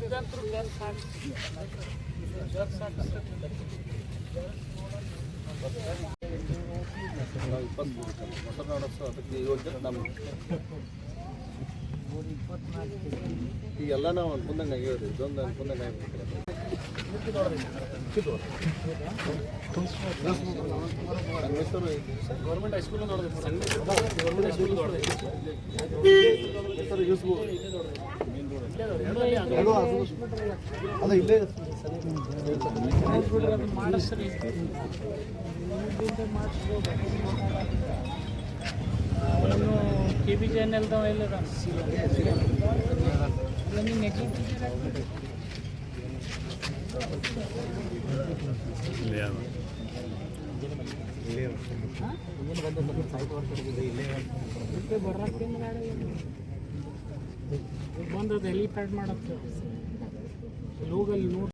ಏರಾಕೆ ಸದ್ದಂತ್ರು ಕೆಲಸ ಈಗೆಲ್ಲ ನಾವು ಅನ್ಕೊಂಡಂಗೆ ಆಗ್ಯಾವ್ರಿ ಇದೊಂದು ಅನ್ಕೊಂಡಂಗೆ ಗೌರ್ಮೆಂಟ್ ಹೈಸ್ಕೂಲ್ ನೋಡಿದೆ ಗೌರ್ಮೆಂಟ್ ಹೈಸ್ಕೂಲ್ ನೋಡಿದೆ ಇಲ್ಲೇ ಬರ್ರಿ ಅವನು ಕೆ ಇಲ್ಲೇ. ಚಾನೆಲ್ದವ ಬಂದದ ಹೆಲಿಪ್ಯಾಡ್ ಮಾಡಕ್ಕೆ. ಹೋಗಲ್ಲಿ ನೋಡಿ